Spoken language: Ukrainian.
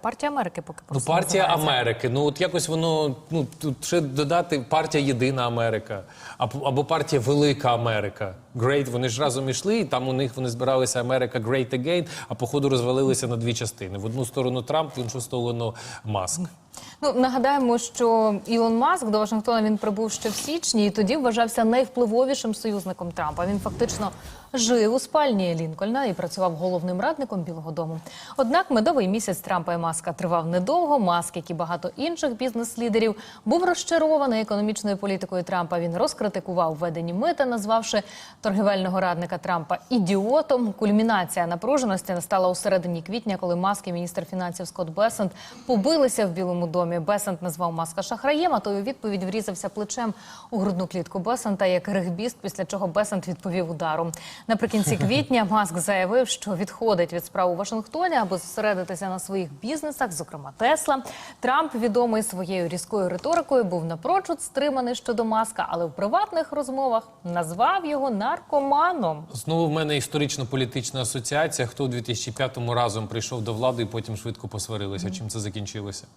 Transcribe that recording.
Партія Америки поки Ну, партія називається. Америки. Ну от якось воно ну тут ще додати партія Єдина Америка, або, або партія Велика Америка. Great, вони ж разом ішли, і там у них вони збиралися Америка Great Again, а походу розвалилися на дві частини: в одну сторону Трамп, в іншу сторону Маск. Ну нагадаємо, що Ілон Маск до Вашингтона він прибув ще в січні, і тоді вважався найвпливовішим союзником Трампа. Він фактично жив у спальні Лінкольна і працював головним радником Білого Дому. Однак медовий місяць Трампа і Маска тривав недовго. Маск, як і багато інших бізнес-лідерів, був розчарований економічною політикою Трампа. Він розкритикував введені мита, назвавши торгівельного радника Трампа ідіотом. Кульмінація напруженості настала у середині квітня, коли Маск і міністр фінансів Скотт Бесент побилися в Білому домі. Бесент назвав Маска шахраєм, а той у відповідь врізався плечем у грудну клітку Бесента як регбіст, після чого Бесент відповів ударом. Наприкінці квітня Маск заявив, що відходить від справ у Вашингтоні, аби зосередитися на своїх бізнесах, зокрема Тесла. Трамп, відомий своєю різкою риторикою, був напрочуд стриманий щодо маска, але в приватних розмовах назвав його наркоманом. Знову в мене історично-політична асоціація. Хто у 2005 разом прийшов до влади і потім швидко посварилися. Чим це закінчилося?